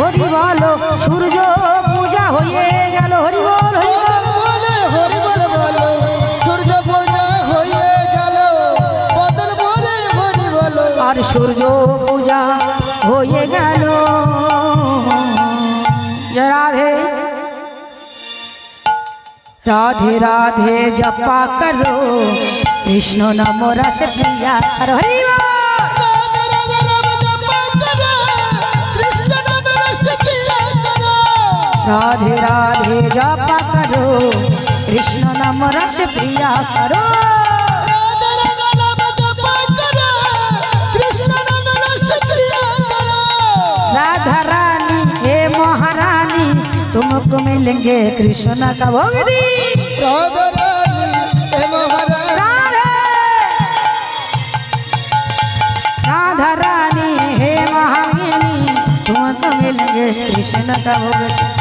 হরি বলো সূর্য পূজা হয়ে গেল হরি বল হরি বল। বলে সূর্য পূজা হয়ে গেল। বদল বলে হরি বলো। আর সূর্য পূজা হয়ে গেল। রাধে। রাধে রাধে জপা করো। কৃষ্ণ নাম রস প্রিয়া। কর হরি বল। राधे राधे जप करो कृष्ण नाम रस प्रिया करो राधा रानी हे महारानी तुमको मिलेंगे कृष्ण का भोगी राधा मिलेंगे कृष्ण का भोग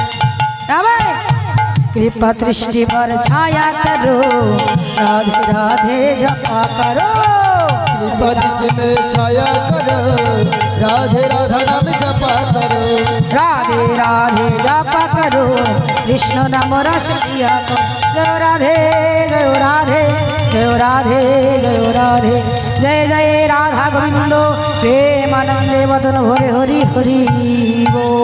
कृपा दृष्टि पर छाया करो। राधे राधे जपा करो। कृपा दृष्टि में छाया करो। राधे राधा नाम जपा करो। राधे राधे जपा करो। कृष्ण नाम रस पिया करो जय राधे जय राधे जय राधे जय राधे। जय जय राधा गोविंदो। আনন্দে বদন ভরে হরি হরি বল।